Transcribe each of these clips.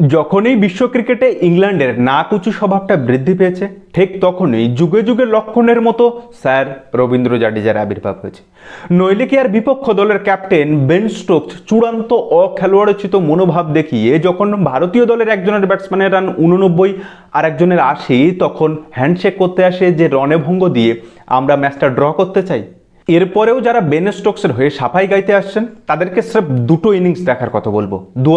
যখনই বিশ্ব ক্রিকেটে ইংল্যান্ডের না কুচু স্বভাবটা বৃদ্ধি পেয়েছে, ঠিক তখনই যুগে যুগে লক্ষণের মতো স্যার রবীন্দ্র জাডেজার আবির্ভাব হয়েছে। নইলে কি আর বিপক্ষ দলের ক্যাপ্টেন বেন স্টোকস চূড়ান্ত অখেলোয়াড়োচিত মনোভাব দেখিয়ে যখন ভারতীয় দলের একজনের ব্যাটসম্যানের রান উননব্বই আর একজনের আশি, তখন হ্যান্ডশেক করতে আসে যে রণভঙ্গ দিয়ে, আমরা ম্যাচটা ড্র করতে চাই। এরপরেও যারা বেন স্টোকসের হয়ে সাফাই গাইতে আসছেন, তাদেরকে স্রেফ দুটো ইনিংস দেখার কথা বলব। দু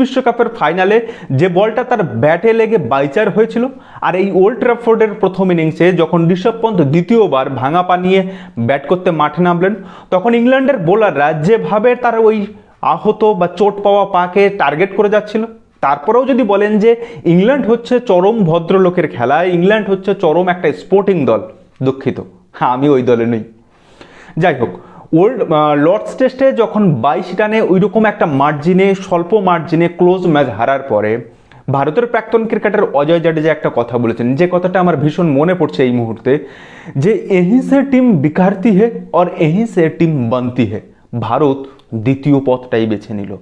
বিশ্বকাপের ফাইনালে যে বলটা তার ব্যাটে লেগে বাইচার হয়েছিল, আর এই ওল্ড ট্রাফোর্ডের প্রথম ইনিংসে যখন ঋষভ পন্থ দ্বিতীয়বার ভাঙা পা নিয়ে ব্যাট করতে মাঠে নামলেন, তখন ইংল্যান্ডের বোলাররা যেভাবে তার ওই আহত বা চোট পাওয়া পাকে টার্গেট করে যাচ্ছিল, তারপরেও যদি বলেন যে ইংল্যান্ড হচ্ছে চরম ভদ্রলোকের খেলা, ইংল্যান্ড হচ্ছে চরম একটা স্পোর্টিং দল, দুঃখিত। হ্যাঁ আমি ওই দলে নই। যাই হোক, ওল্ড লর্ডস টেস্টে যখন বাইশ রানে ওই রকম একটা মার্জিনে, স্বল্প মার্জিনে ক্লোজ ম্যাচ হারার পরে ভারতের প্রাক্তন ক্রিকেটার অজয় জাডেজা একটা কথা বলেছেন। যে কথাটা আমার ভীষণ মনে পড়ছে এই মুহূর্তে, যে এহি সে টিম বিকারতি হে অর এহি সে টিম বানতি হে। ভারত দ্বিতীয় পথটাই বেছে নিল।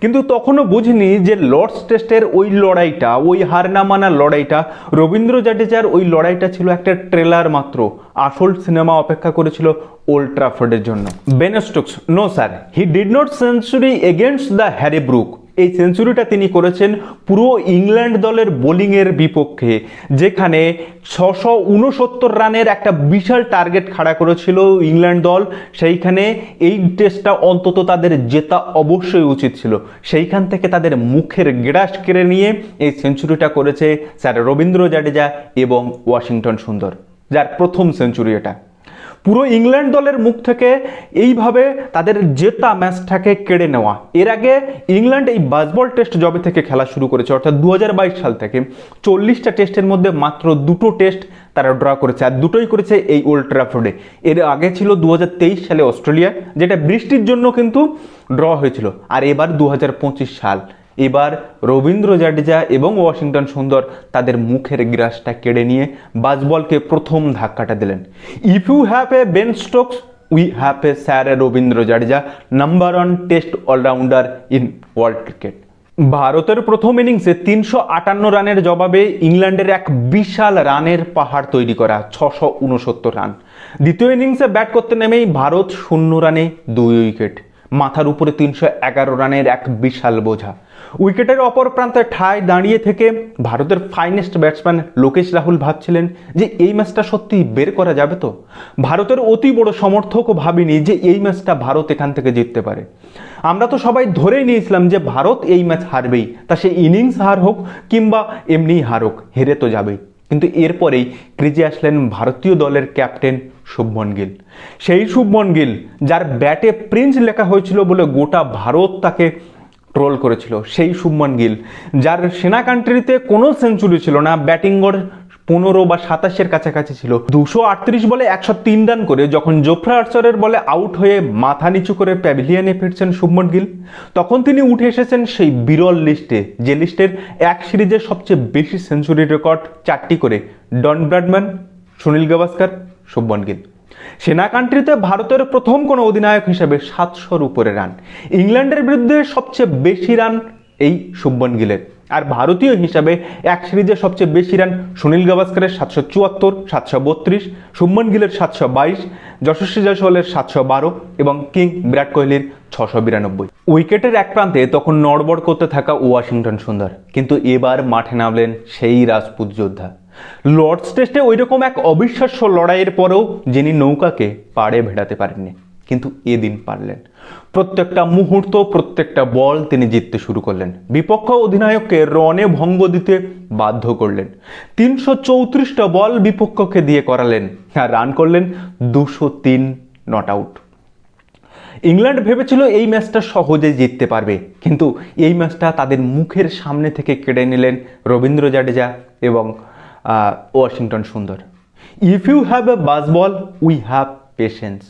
কিন্তু তখনও বুঝিনি যে লর্ডস টেস্টের ওই লড়াইটা, ওই হার না মানার লড়াইটা, রবীন্দ্র জাডেজার ওই লড়াইটা ছিল একটা ট্রেলার মাত্র, আসল সিনেমা অপেক্ষা করেছিল ওল্ড ট্রাফোর্ডের জন্য। Ben Stokes, no sir, he did not century against the Harry Brook. এই সেঞ্চুরিটা তিনি করেছেন পুরো ইংল্যান্ড দলের বোলিংয়ের বিপক্ষে, যেখানে ছশো উনসত্তর রানের একটা বিশাল টার্গেট খাড়া করেছিল ইংল্যান্ড দল। সেইখানে এই টেস্টটা অন্তত তাদের জেতা অবশ্যই উচিত ছিল। সেইখান থেকে তাদের মুখের গ্রাস কেড়ে নিয়ে এই সেঞ্চুরিটা করেছে স্যার রবীন্দ্র জাডেজা এবং ওয়াশিংটন সুন্দর, যার প্রথম সেঞ্চুরি এটা। পুরো ইংল্যান্ড দলের মুখ থেকে এইভাবে তাদের জেতা ম্যাচটাকে কেড়ে নেওয়া। এর আগে ইংল্যান্ড এই বাসবল টেস্ট জবে থেকে খেলা শুরু করেছে, অর্থাৎ দু হাজার বাইশ সাল থেকে। চল্লিশটা টেস্টের মধ্যে মাত্র দুটো টেস্ট তারা ড্র করেছে, আর দুটোই করেছে এই ওল্ড ট্রাফোর্ডে এর আগে ছিল দু হাজার তেইশ সালে অস্ট্রেলিয়া, যেটা বৃষ্টির জন্য কিন্তু ড্র হয়েছিল। আর এবার দু হাজার পঁচিশ সাল। এবার রবীন্দ্র জাডেজা এবং ওয়াশিংটন সুন্দর তাদের মুখের গ্রাসটা কেড়ে নিয়ে বাজবলকে প্রথম ধাক্কাটা দিলেন। If you have a Ben Stokes we have a sir Ravindra Jadeja number one test allrounder in world cricket ভারতের প্রথম ইনিংসে তিনশো আটান্ন রানের জবাবে ইংল্যান্ডের এক বিশাল রানের পাহাড় তৈরি করা ছশো উনসত্তর রান। দ্বিতীয় ইনিংসে ব্যাট করতে নেমেই ভারত শূন্য রানে দুই উইকেট। মাথার উপরে তিনশো এগারো রানের এক বিশাল বোঝা। উইকেটের অপর প্রান্তে ঠায় দাঁড়িয়ে থেকে ভারতের ফাইনেস্ট ব্যাটসম্যান লোকেশ রাহুল ভাবছিলেন যে এই ম্যাচটা সত্যি বের করা যাবে তো? ভারতের অতি বড় সমর্থকও ভাবিনি যে এই ম্যাচটা ভারত এখান থেকে জিততে পারে। আমরা তো সবাই ধরেই নিয়েছিলাম যে ভারত এই ম্যাচ হারবেই, তা সে ইনিংস হার হোক কিংবা এমনিই হার হোক, হেরে তো যাবেই। কিন্তু এরপরেই ক্রিজে আসলেন ভারতীয় দলের ক্যাপ্টেন শুভমন গিল। সেই শুভমন গিল, যার ব্যাটে প্রিন্স লেখা হয়েছিল বলে গোটা ভারত তাকে ট্রোল করেছিল, সেই শুভমন গিল, যার সেনা কান্ট্রিতে কোনো সেঞ্চুরি ছিল না ব্যাটিং গড় পনেরো বা সাতাশের কাছাকাছি ছিল। দুশো আটত্রিশ বলে একশো তিন রান করে, যখন জোফরা আর্চারের বলে আউট হয়ে মাথা নিচু করে প্যাভিলিয়নে ফিরছেন শুভমন গিল, তখন তিনি উঠে এসেছেন সেই বিরল লিস্টে যে লিস্টের এক সিরিজের সবচেয়ে বেশি সেঞ্চুরি রেকর্ড চারটি করে, Don Bradman, Sunil Gavaskar, Shubman Gill. SENA কান্ট্রিতে ভারতের প্রথম কোনো অধিনায়ক হিসেবে সাতশোর উপরে রান। ইংল্যান্ডের বিরুদ্ধে সবচেয়ে বেশি রান এই শুভমন গিলের। আর ভারতীয় হিসাবে এক সিরিজে সবচেয়ে বেশি রান সুনীল গাভাস্করের সাতশো চুয়াত্তর, সাতশো বত্রিশ শুভমন গিলের সাতশো বাইশ, যশস্বী জয়সওয়ালের সাতশো বারো এবং কিং বিরাট কোহলির ছশো বিরানব্বই। উইকেটের এক প্রান্তে তখন নড়বড় করতে থাকা ওয়াশিংটন সুন্দর। কিন্তু এবার মাঠে নামলেন সেই রাজপুত যোদ্ধা। লর্ডস টেস্টে ওই রকম এক অবিশ্বাস্য লড়াইয়ের পরেও যিনি নৌকাকে পাড়ে ভেড়াতে পারেননি, কিন্তু এদিন পারলেন। প্রত্যেকটা মুহূর্ত, প্রত্যেকটা বল তিনি জিততে শুরু করলেন। বিপক্ষ অধিনায়ককে রনে ভঙ্গ দিতে বাধ্য করলেন। তিনশো চৌত্রিশটা বল বিপক্ষকে দিয়ে করালেন আর রান করলেন দুশো তিন, নট আউট। ইংল্যান্ড ভেবেছিল এই ম্যাচটা সহজে জিততে পারবে, কিন্তু এই ম্যাচটা তাদের মুখের সামনে থেকে কেড়ে নিলেন রবীন্দ্র জাডেজা এবং Washington Sundar. If you have a Bazball we have patience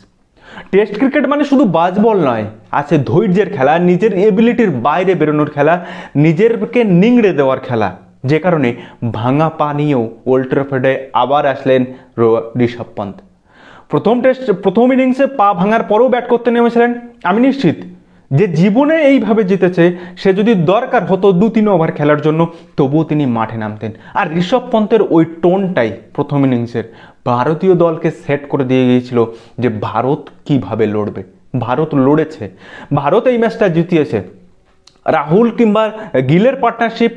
test cricket মানে শুধু বাজ বল নয়, আছে ধৈর্যের খেলা, নিজের এবিলিটির বাইরে বেরোনোর খেলা, নিজেরকে নিংড়ে দেওয়ার খেলা। যে কারণে ভাঙা পা নিয়েও ওল্ড আবার আসলেন ঋষভ পন্থ। প্রথম টেস্ট প্রথম ইনিংসে পা ভাঙার পরেও ব্যাট করতে নেমেছিলেন। আমি নিশ্চিত যে জীবনে এইভাবে জিতেছে, সে যদি দরকার হতো দু তিন ওভার খেলার জন্য, তবুও তিনি মাঠে নামতেন। আর ঋষভ পন্থের ওই টোনটাই প্রথম ইনিংসের ভারতীয় দলকে সেট করে দিয়ে গিয়েছিল যে ভারত কীভাবে লড়বে। ভারত লড়েছে। ভারত এই ম্যাচটা জিতিয়েছে। রাহুল কিংবা গিলের পার্টনারশিপ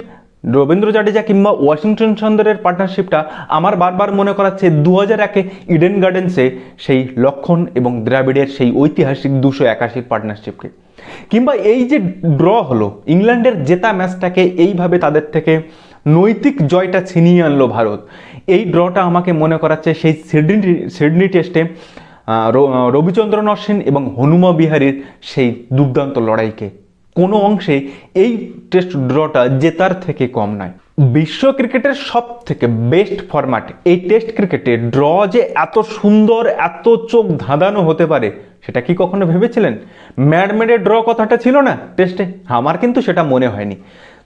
রবীন্দ্র জাডেজা কিংবা ওয়াশিংটন সুন্দরের পার্টনারশিপটা আমার বারবার মনে করাচ্ছে দু হাজার একে ইডেন গার্ডেন্সে সেই লক্ষণ এবং দ্রাবিড়ের সেই ঐতিহাসিক দুশো একাশির পার্টনারশিপকে কিংবা এই যে ড্র হলো, ইংল্যান্ডের জেতা ম্যাচটাকে এইভাবে তাদের থেকে নৈতিক জয়টা ছিনিয়ে আনলো ভারত। এই ড্রটা আমাকে মনে করাচ্ছে সেই সিডনি সিডনি টেস্টে রবিচন্দ্রন অশ্বিন এবং হনুমা বিহারীর সেই দুর্দান্ত লড়াইকে। কোনো অংশে এই টেস্ট ড্রটা জেতার থেকে কম নয়। বিশ্ব ক্রিকেটের সব থেকে বেস্ট ফরম্যাট এই টেস্ট ক্রিকেটে ড্র যে এত সুন্দর, এত চোখ ধাঁধানো হতে পারে সেটা কি কখনো ভেবেছিলেন? ম্যাডমেডের ড্র কথাটা ছিল না? টেস্টে? আমার কিন্তু সেটা মনে হয়নি।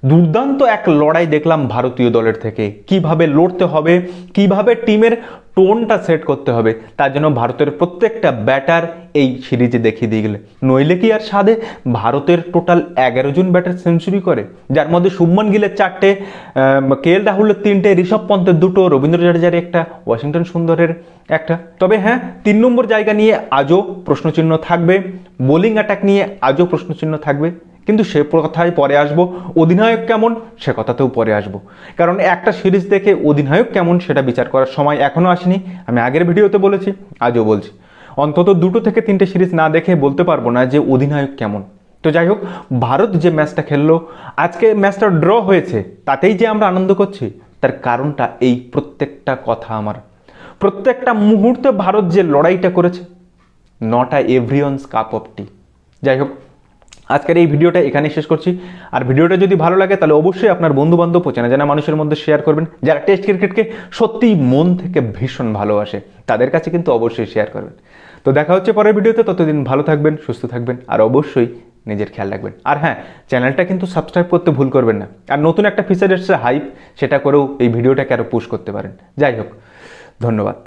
দুর্দান্ত এক লড়াই দেখলাম ভারতীয় দলের থেকে। কীভাবে লড়তে হবে? কীভাবে টিমের টোনটা সেট করতে হবে। তার জন্য ভারতের প্রত্যেকটা ব্যাটার এই সিরিজে দেখিয়ে দিয়ে গেলে। নইলে কি আর সাধে? ভারতের টোটাল এগারো জন ব্যাটার সেঞ্চুরি করে। যার মধ্যে শুভমন গিলের চারটে কে এল রাহুলের তিনটে, ঋষভ পন্থের দুটো, রবীন্দ্র জাডেজার একটা, ওয়াশিংটন সুন্দরের একটা। তবে হ্যাঁ তিন নম্বর জায়গা নিয়ে আজও প্রশ্নচিহ্ন থাকবে। বোলিং অ্যাটাক নিয়ে আজও প্রশ্নচিহ্ন থাকবে। কিন্তু সে কথায় পরে আসব। অধিনায়ক কেমন? সে কথাতেও পরে আসব। কারণ একটা সিরিজ দেখে অধিনায়ক কেমন সেটা বিচার করার সময় এখনও আসেনি। আমি আগের ভিডিওতে বলেছি, আজও বলছি। অন্তত দুটো থেকে তিনটে সিরিজ না দেখে বলতে পারব না যে অধিনায়ক কেমন। তো যাই হোক, ভারত যে ম্যাচটা খেললো, আজকে ম্যাচটা ড্র হয়েছে, তাতেই যে আমরা আনন্দ করছি, তার কারণটা এই প্রত্যেকটা কথা আমার। প্রত্যেকটা মুহূর্তে ভারত যে লড়াইটা করেছে, not everyone's cup of tea যাই হোক আজকের এই ভিডিওটা এখানেই শেষ করছি। আর ভিডিওটা যদি ভালো লাগে, তাহলে অবশ্যই আপনার বন্ধু বান্ধব চেনা জানা মানুষের মধ্যে শেয়ার করবেন, যারা টেস্ট ক্রিকেটকে সত্যিই মন থেকে ভীষণ ভালোবাসে, তাদের কাছে কিন্তু অবশ্যই শেয়ার করবেন। তো দেখা হচ্ছে পরের ভিডিওতে, ততদিন ভালো থাকবেন, সুস্থ থাকবেন, আর অবশ্যই নিজের খেয়াল রাখবেন। আর হ্যাঁ চ্যানেলটা কিন্তু সাবস্ক্রাইব করতে ভুল করবেন না। আর নতুন একটা ফিচার এসছে হাইপ সেটা করেও এই ভিডিওটাকে আরও পুশ করতে পারেন। যাই হোক, ধন্যবাদ।